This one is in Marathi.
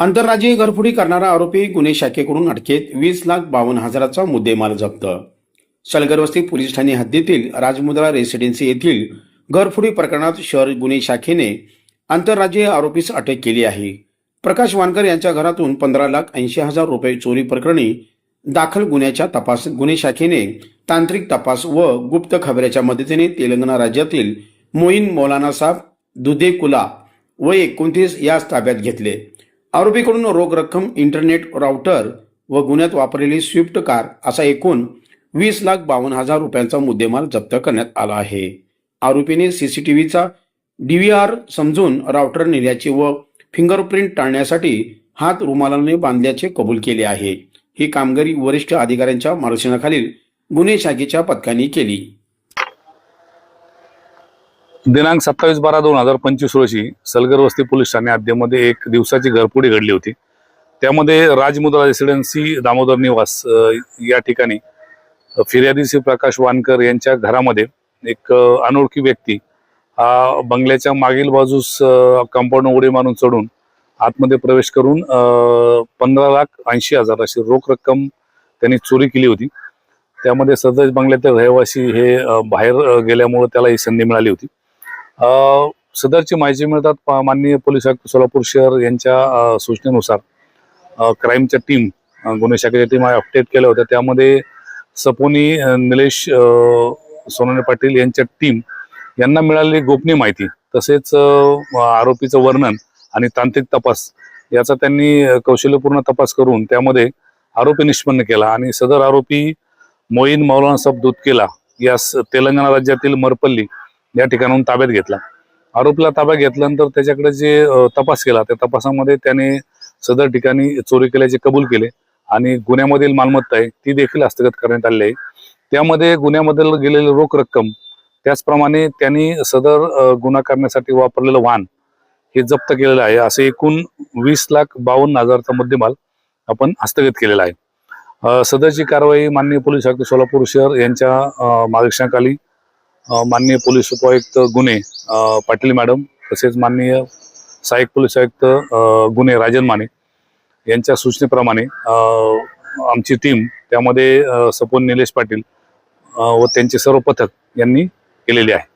आंतरराज्यीय घरफोडी करणारा आरोपी गुन्हे शाखेकडून अटकेत. वीस लाख बावन्न हजाराचा मुद्देमाल जप्त. सलगरवस्ती पोलीस ठाणे हद्दीतील राजमुद्रा रेसिडेन्सी येथील घरफोडी प्रकरणात शहर गुन्हे शाखेने आंतरराज्यीय आरोपीस अटक केली आहे. प्रकाश वानकर यांच्या घरातून पंधरा लाख ऐंशी हजार रुपये चोरी प्रकरणी दाखल गुन्ह्याच्या तपास गुन्हे शाखेने तांत्रिक तपास व गुप्त खबऱ्याच्या मदतीने तेलंगणा राज्यातील मोईन मौलाना साहेब दुधेकुला व एकोणतीस याच ताब्यात घेतले. आरोपीकडून रोख रक्कम इंटरनेट राउटर व गुन्ह्यात वापरलेली स्विफ्ट कार असा एकूण वीस लाख बावन्न हजार रुपयांचा मुद्देमाल जप्त करण्यात आला आहे. आरोपीने सीसीटीव्हीचा डीव्हीआर समजून राउटर नेल्याचे व फिंगरप्रिंट टाळण्यासाठी हात रुमालाने बांधल्याचे कबूल केले आहे. ही कामगिरी वरिष्ठ अधिकाऱ्यांच्या मार्गदर्शनाखालील गुन्हे शाखेच्या पथकाने केली. दिनांक सत्तावीस बारा दोन हजार पंचवीस रोजी सलगर वस्ती पोलीस ठाणे हद्दीमध्ये एक दिवसाची घरपोडी घडली होती. त्यामध्ये राजमुद्रा रेसिडेन्सी दामोदर निवास या ठिकाणी फिर्यादी श्री प्रकाश वानकर यांच्या घरामध्ये एक अनोळखी व्यक्ती हा बंगल्याच्या मागील बाजूस कंपाऊंड उडी मारून चढून आतमध्ये प्रवेश करून पंधरा लाख ऐंशी हजार अशी रोख रक्कम त्यांनी चोरी केली होती. त्यामध्ये सदर बंगल्यातील रहिवासी हे बाहेर गेल्यामुळे त्याला ही संधी मिळाली होती. सदरची माहिती मिळतात माननीय पोलीस आयुक्त सोलापूर शहर यांच्या सूचनेनुसार. क्राईमच्या टीम गुन्हे शाखेच्या टीम अपडेट केल्या होत्या. त्यामध्ये सपोनी निलेश सोनाने पाटील यांच्या टीम यांना मिळालेली गोपनीय माहिती तसेच आरोपीचं वर्णन आणि तांत्रिक तपास याचा त्यांनी कौशल्यपूर्ण तपास करून त्यामध्ये आरोपी निष्पन्न केला आणि सदर आरोपी मोईन मौलाना साहेब दुधकेला यास तेलंगणा राज्यातील मरपल्ली या ठिकाणाहून ताब्यात घेतला. आरोपीला ताब्यात घेतल्यानंतर त्याच्याकडे जे तपास केला त्या तपासामध्ये त्याने सदर ठिकाणी चोरी केल्याचे कबूल केले आणि गुन्ह्यामधील मालमत्ता आहे ती देखील हस्तगत करण्यात आली आहे. त्यामध्ये गुन्ह्यामधील गेलेली रोख रक्कम त्याचप्रमाणे त्यांनी सदर गुन्हा करण्यासाठी वापरलेलं वाहन हे जप्त केलेलं आहे. असे एकूण वीस लाख बावन्न हजारचा मुद्देमाल आपण हस्तगत केलेला आहे. सदरची कारवाई माननीय पोलीस आयुक्त सोलापूर शहर यांच्या मार्गदर्शनाखाली माननीय पोलीस उपायुक्त गुन्हे पाटील मॅडम तसेच माननीय सहाय्यक पोलीस आयुक्त गुन्हे राजन माने यांच्या सूचनेप्रमाणे आमची टीम त्यामध्ये सपोन निलेश पाटील व त्यांचे सर्व पथक यांनी केलेली आहे.